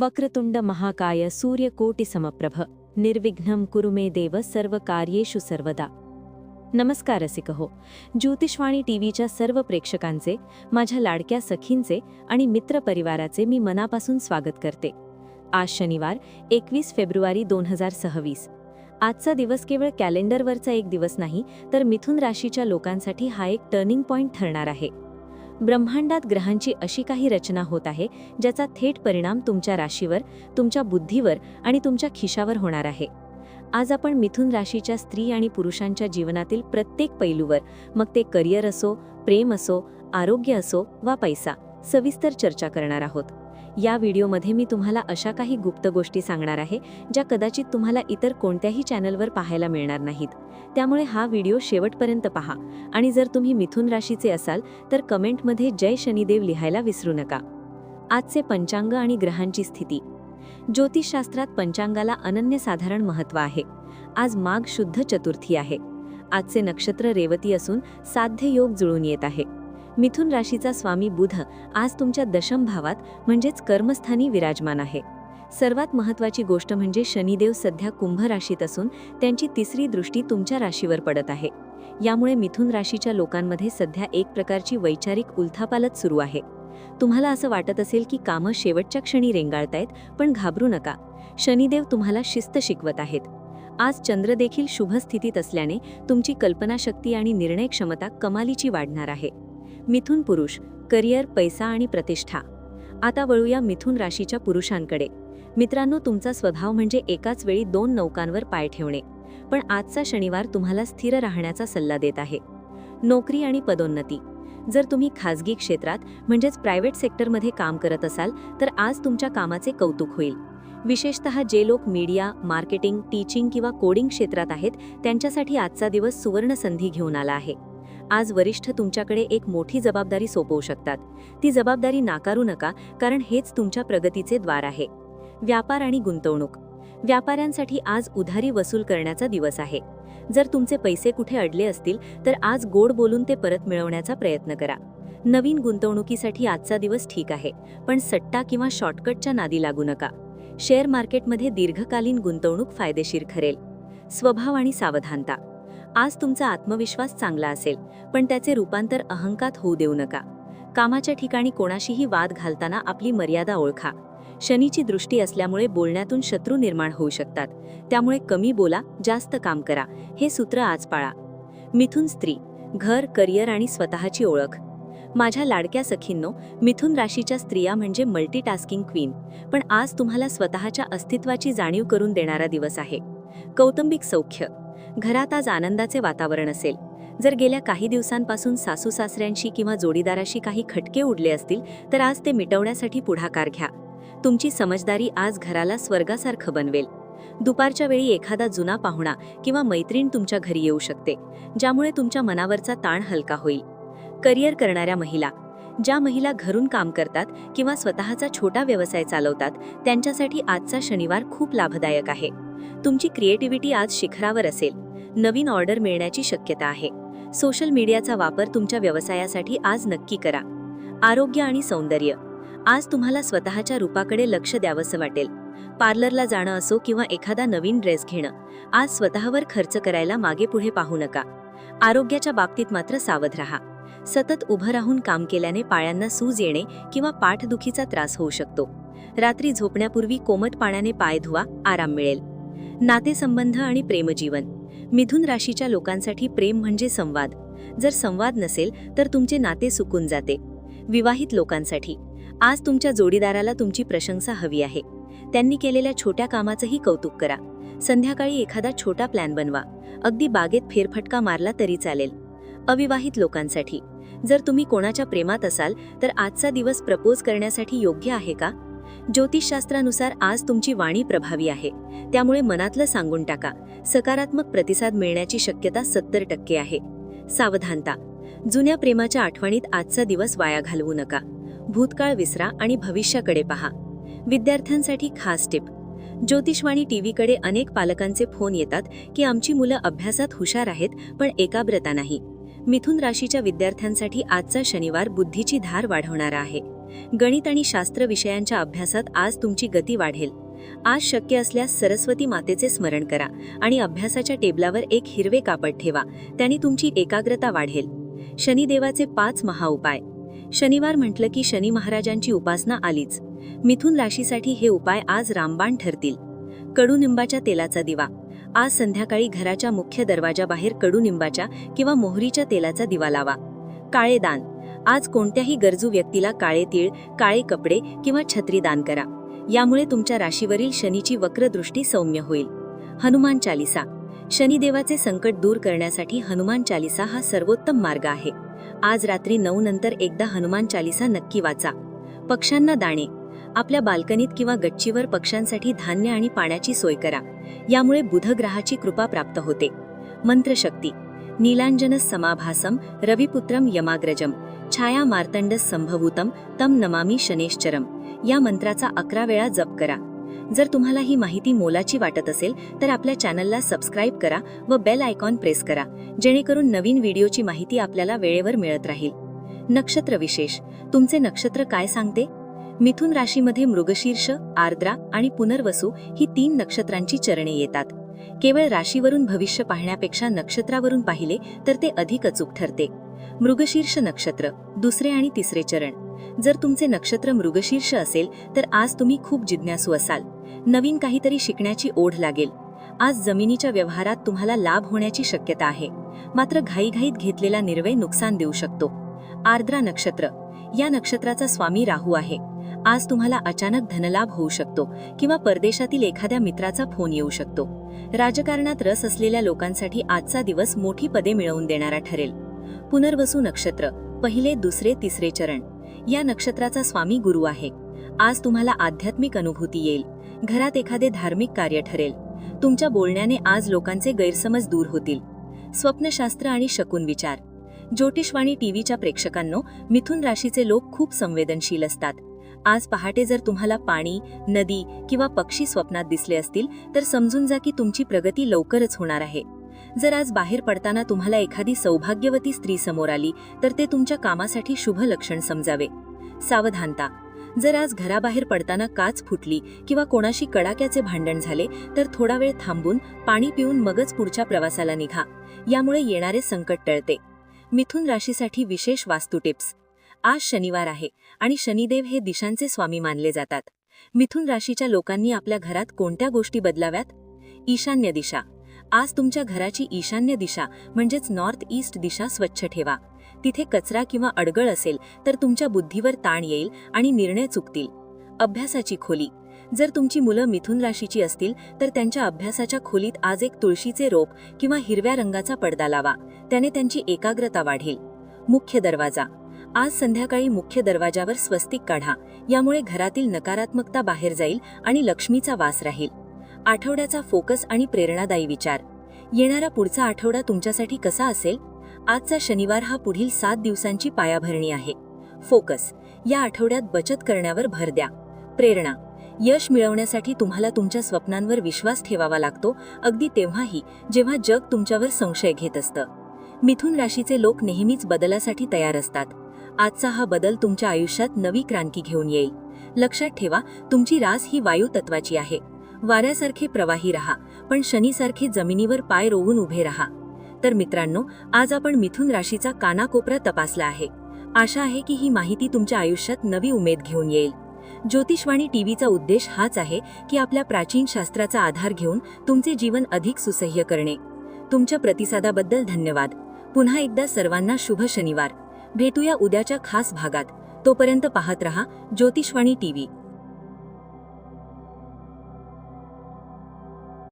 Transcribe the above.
वक्रतुंड महाकाय सूर्यकोटिसमप्रभ निर्विघ्नं कुरु मे देव सर्व कार्येषु सर्वदा नमस्कार रसिकहो ज्योतिषवाणी ज्योतिषवाणी टीव्हीच्या सर्व प्रेक्षकांचे माझ्या लाडक्या सखींचे आणि मित्रपरिवाराचे मी मनापासून स्वागत करते. आज शनिवार एकवीस फेब्रुवारी दोन हजार सव्वीस. आजचा दिवस केवळ कॅलेंडरवरचा एक दिवस नाही तर मिथुन राशीच्या लोकांसाठी हा एक टर्निंग पॉइंट ठरणार आहे. ब्रह्मांडात ग्रहांची अशी काही रचना होत आहे ज्याचा थेट परिणाम तुमच्या राशीवर तुमच्या बुद्धीवर आणि तुमच्या खिशावर होणार आहे. आज आपण मिथुन राशीच्या स्त्री आणि पुरुषांच्या जीवनातील प्रत्येक पैलूवर मग ते करिअर असो प्रेम असो आरोग्य असो वा पैसा सविस्तर चर्चा करणार आहोत. या व्हिडिओमध्ये मी तुम्हाला अशा काही गुप्त गोष्टी सांगणार आहे ज्या कदाचित तुम्हाला इतर कोणत्याही चॅनलवर पाहायला मिळणार नाहीत. त्यामुळे हा व्हिडिओ शेवटपर्यंत पहा आणि जर तुम्ही मिथुन राशीचे असाल तर कमेंटमध्ये जय शनिदेव लिहायला विसरू नका. आजचे पंचांग आणि ग्रहांची स्थिती. ज्योतिषशास्त्रात पंचांगाला अनन्यसाधारण महत्त्व आहे. आज माघ शुद्ध चतुर्थी आहे. आजचे नक्षत्र रेवती असून साध्य योग जुळून येत आहे. मिथुन राशीचा स्वामी बुध आज तुमच्या दशम भावात म्हणजेच कर्मस्थानी विराजमान आहे. सर्वात महत्त्वाची गोष्ट म्हणजे शनिदेव सध्या कुंभ राशीत असून त्यांची तिसरी दृष्टी तुमच्या राशीवर पडत आहे. यामुळे मिथुन राशीच्या लोकांमध्ये सध्या एक प्रकारची वैचारिक उलथापालत सुरू आहे. तुम्हाला असं वाटत असेल की कामं शेवटच्या क्षणी रेंगाळतायत पण घाबरू नका. शनिदेव तुम्हाला शिस्त शिकवत आहेत. आज चंद्र देखील शुभ स्थितीत असल्याने तुमची कल्पनाशक्ती आणि निर्णय क्षमता कमालीची वाढणार आहे. मिथुन पुरुष करिअर पैसा आणि प्रतिष्ठा. आता वळूया मिथुन राशीच्या पुरुषांकडे. मित्रांनो तुमचा स्वभाव म्हणजे एकाच वेळी दोन नौकांवर पाय ठेवणे. पण आजचा शनिवार तुम्हाला स्थिर राहण्याचा सल्ला देत आहे. नोकरी आणि पदोन्नती. जर तुम्ही खाजगी क्षेत्रात म्हणजेच प्रायव्हेट सेक्टरमध्ये काम करत असाल तर आज तुमच्या कामाचे कौतुक होईल. विशेषतः जे लोक मीडिया मार्केटिंग टीचिंग किंवा कोडिंग क्षेत्रात आहेत त्यांच्यासाठी आजचा दिवस सुवर्ण संधी घेऊन आला आहे. आज वरिष्ठ तुमच्याकडे एक मोठी जबाबदारी सोपवू शकतात. ती जबाबदारी नाकारू नका कारण हेच तुमच्या प्रगतीचे द्वार आहे. व्यापार आणि गुंतवणूक. व्यापाऱ्यांसाठी आज उधारी वसूल करण्याचा दिवस आहे. जर तुमचे पैसे कुठे अडले असतील तर आज गोड बोलून ते परत मिळवण्याचा प्रयत्न करा. नवीन गुंतवणुकीसाठी आजचा दिवस ठीक आहे पण सट्टा किंवा शॉर्टकटच्या नादी लागू नका. शेअर मार्केटमध्ये दीर्घकालीन गुंतवणूक फायदेशीर ठरेल. स्वभाव आणि सावधानता. आज तुमचा आत्मविश्वास चांगला असेल पण त्याचे रूपांतर अहंकात होऊ देऊ नका. कामाच्या ठिकाणी कोणाशीही वाद घालताना आपली मर्यादा ओळखा. शनीची दृष्टी असल्यामुळे बोलण्यातून शत्रू निर्माण होऊ शकतात. त्यामुळे कमी बोला जास्त काम करा हे सूत्र आज पाळा. मिथुन स्त्री घर करिअर आणि स्वतःची ओळख. माझ्या लाडक्या सखींनो मिथुन राशीच्या स्त्रिया म्हणजे मल्टीटास्किंग क्वीन पण आज तुम्हाला स्वतःच्या अस्तित्वाची जाणीव करून देणारा दिवस आहे. कौटुंबिक सौख्य. घरात आज आनंदाचे वातावरण असेल. जर गेल्या काही दिवसांपासून सासू सासऱ्यांशी किंवा जोडीदाराशी काही खटके उडले असतील तर आज ते मिटवण्यासाठी पुढाकार घ्या. तुमची समजदारी आज घराला स्वर्गासारखं बनवेल. दुपारच्या वेळी एखादा जुना पाहुणा किंवा मैत्रीण तुमच्या घरी येऊ शकते ज्यामुळे तुमच्या मनावरचा ताण हलका होईल. करिअर करणाऱ्या महिला ज्या महिला घरून काम करतात किंवा स्वतःचा छोटा व्यवसाय चालवतात त्यांच्यासाठी आजचा शनिवार खूप लाभदायक आहे. तुमची क्रिएटिव्हिटी आज शिखरावर असेल. नवीन ऑर्डर मिळण्याची शक्यता आहे. सोशल मीडियाचा वापर तुमच्या व्यवसायासाठी आज नक्की करा. आरोग्य आणि सौंदर्य. आज तुम्हाला स्वतःच्या रूपाकडे लक्ष द्यावंसं वाटेल. पार्लरला जाणं असो किंवा एखादा नवीन ड्रेस घेणं आज स्वतःवर खर्च करायला मागे पुढे पाहू नका. आरोग्याच्या बाबतीत मात्र सावध राहा. सतत उभं राहून काम केल्याने पायांना सूज येणे किंवा पाठदुखीचा त्रास होऊ शकतो. रात्री झोपण्यापूर्वी कोमट पाण्याने पाय धुवा आराम मिळेल. नातेसंबंध आणि प्रेमजीवन. मिथुन राशीच्या लोकांसाठी प्रेम म्हणजे संवाद. जर संवाद नसेल तर तुमचे नाते सुकून जाते. विवाहित लोकांसाठी. आज तुमच्या जोडीदाराला तुमची प्रशंसा हवी आहे. त्यांनी केलेल्या छोट्या कामाचंही कौतुक करा. संध्याकाळी एखादा छोटा प्लॅन बनवा. अगदी बागेत फेरफटका मारला तरी चालेल. अविवाहित लोकांसाठी. जर तुम्ही कोणाच्या प्रेमात असाल तर आजचा दिवस प्रपोज करण्यासाठी योग्य आहे का? ज्योतिषशास्त्रानुसार आज तुमची वाणी प्रभावी आहे. त्यामुळे मनातलं सांगून टाका. सकारात्मक प्रतिसाद मिळण्याची शक्यता सत्तर टक्के आहे. सावधानता. जुन्या प्रेमाच्या आठवणीत आजचा दिवस वाया घालवू नका. भूतकाळ विसरा आणि भविष्याकडे पहा. विद्यार्थ्यांसाठी खास टिप. ज्योतिषवाणी टीव्हीकडे अनेक पालकांचे फोन येतात की आमची मुलं अभ्यासात हुशार आहेत पण एकाग्रता नाही. मिथुन राशीच्या विद्यार्थ्यांसाठी आजचा शनिवार बुद्धीची धार वाढवणारा आहे. गणित आणि शास्त्र विषयांच्या अभ्यासात आज तुमची गती वाढेल. आज शक्य असल्यास सरस्वती मातेचे स्मरण करा आणि अभ्यासाच्या टेबलावर एक हिरवे कापड ठेवा त्याने तुमची एकाग्रता वाढेल. शनिदेवाचे पाच महाउपाय शनिवार म्हटलं की शनी महाराजांची उपासना आलीच. मिथुन राशीसाठी हे उपाय आज रामबाण ठरतील. कडुनिंबाच्या तेलाचा दिवा. आज संध्याकाळी घराच्या मुख्य दरवाजाबाहेर कडुनिंबाच्या किंवा मोहरीच्या तेलाचा दिवा लावा. काळे दान. आज कोणत्याही गरजू व्यक्तीला काळे तीळ काळे कपडे किंवा छत्री दान करा. यामुळे तुमच्या राशीवरील शनीची वक्रदृष्टी सौम्य होईल. हनुमान चालिसा. शनिदेवाचे संकट दूर करण्यासाठी हनुमान चालिसा हा सर्वोत्तम मार्ग आहे. आज रात्री नऊ नंतर एकदा हनुमान चालिसा नक्की वाचा. पक्ष्यांना दाणे. आपल्या बाल्कनीत किंवा गच्चीवर पक्ष्यांसाठी धान्य आणि पाण्याची सोय करा. यामुळे बुधग्रहाची कृपा प्राप्त होते. मंत्रशक्ती. नीलांजन समाभासम रविपुत्रम यमाग्रजम. छाया मार्तंड संभवूतम तम नमामी शनेश्चरम. या मंत्राचा अकरा वेळा जप करा. जर तुम्हाला ही माहिती मोलाची वाटत असेल तर आपल्या चॅनलला सबस्क्राईब करा व बेल आयकॉन प्रेस करा जेणेकरून नवीन व्हिडिओची माहिती आपल्याला वेळेवर मिळत राहील. नक्षत्र विशेष. तुमचे नक्षत्र काय सांगते? मिथुन राशीमध्ये मृगशीर्ष आर्द्रा आणि पुनर्वसू ही तीन नक्षत्रांची चरणे येतात. केवळ राशीवरून भविष्य पाहण्यापेक्षा नक्षत्रावरून पाहिले तर ते अधिक अचूक ठरते. मृगशीर्ष नक्षत्र दुसरे आणि तिसरे चरण. जर तुमचे नक्षत्र मृगशीर्ष असेल तर आज तुम्ही खूप जिज्ञासू असाल. नवीन काहीतरी शिकण्याची ओढ लागेल. आज जमिनीच्या व्यवहारात तुम्हाला लाभ होण्याची शक्यता आहे. मात्र घाईघाईत घेतलेला निर्णय नुकसान देऊ शकतो. आर्द्रा नक्षत्र. या नक्षत्राचा स्वामी राहू आहे. आज तुम्हाला अचानक धनलाभ होऊ शकतो किंवा परदेशातील एखाद्या मित्राचा फोन येऊ शकतो. राजकारणात रस असलेल्या लोकांसाठी आजचा दिवस मोठी पदे मिळवून देणारा ठरेल. पुनर्वसू नक्षत्र पहिले दुसरे तिसरे चरण. या नक्षत्राचा स्वामी गुरु आहे. आज तुम्हाला आध्यात्मिक अनुभूती येईल. घरात एखादे धार्मिक कार्य ठरेल. तुमच्या बोलण्याने आज लोकांचे गैरसमज दूर होतील. स्वप्नशास्त्र आणि शकून विचार. ज्योतिषवाणी टीव्हीच्या प्रेक्षकांनो मिथुन राशीचे लोक खूप संवेदनशील असतात. आज पहाटे जर तुम्हाला पाणी नदी किंवा पक्षी स्वप्नात दिसले असतील तर समजून जा की तुमची प्रगती लवकरच होणार आहे. जर आज बाहेर पडताना तुम्हाला एखादी सौभाग्यवती स्त्री समोर आली तर ते तुमच्या कामासाठी शुभ लक्षण समजावे. सावधानता. जर आज घराबाहेर पडताना काच फुटली किंवा कोणाशी कडाक्याचे भांडण झाले तर थोडा वेळ थांबून पाणी पिऊन मगच पुढच्या प्रवासाला निघा. यामुळे येणारे संकट टळते. मिथुन राशीसाठी विशेष वास्तू टिप्स. आज शनिवार आहे आणि शनिदेव हे दिशांचे स्वामी मानले जातात. मिथुन राशीच्या लोकांनी आपल्या घरात कोणत्या गोष्टी बदलाव्यात? ईशान्य दिशा. आज तुमच्या घराची ईशान्य दिशा म्हणजेच नॉर्थ ईस्ट दिशा स्वच्छ ठेवा. तिथे कचरा किंवा अडगळ असेल तर तुमच्या बुद्धीवर ताण येईल आणि निर्णय चुकतील. अभ्यासाची खोली. जर तुमची मुलं मिथुन राशीची असतील तर त्यांच्या अभ्यासाच्या खोलीत आज एक तुळशीचे रोप किंवा हिरव्या रंगाचा पडदा लावा. त्याने त्यांची एकाग्रता वाढेल. मुख्य दरवाजा. आज संध्याकाळी मुख्य दरवाजावर स्वस्तिक काढा. यामुळे घरातील नकारात्मकता बाहेर जाईल आणि लक्ष्मीचा वास राहील. आठवड्याचा फोकस आणि प्रेरणादायी विचार. येणारा पुढचा आठवडा तुमच्यासाठी कसा असेल? आजचा शनिवार हा पुढील सात दिवसांची पायाभरणी आहे. फोकस. या आठवड्यात बचत करण्यावर भर द्या. प्रेरणा. यश मिळवण्यासाठी तुम्हाला तुमच्या स्वप्नांवर विश्वास ठेवावा लागतो अगदी तेव्हाही जेव्हा जग तुमच्यावर संशय घेत असतं. मिथुन राशीचे लोक नेहमीच बदलासाठी तयार असतात. आजचा हा बदल तुमच्या आयुष्यात नवी क्रांती घेऊन येईल. लक्षात ठेवा तुमची रास ही वायू तत्वाची आहे. वाऱ्यासारखे प्रवाही रहा पण शनीसारखे जमिनीवर पाय रोवून उभे रहा. तर मित्रांनो आज आपण मिथुन राशीचा कानाकोपरा तपासला आहे. आशा आहे की ही माहिती तुमच्या आयुष्यात नवी उमेद घेऊन येईल. ज्योतिषवाणी टीव्हीचा उद्देश हाच आहे की आपल्या प्राचीन शास्त्राचा आधार घेऊन तुमचे जीवन अधिक सुसह्य करणे. तुमच्या प्रतिसादाबद्दल धन्यवाद. पुन्हा एकदा सर्वांना शुभ शनिवार. भेटूया उद्याच्या खास भागात. तोपर्यंत पाहत रहा ज्योतिषवाणी टीव्ही.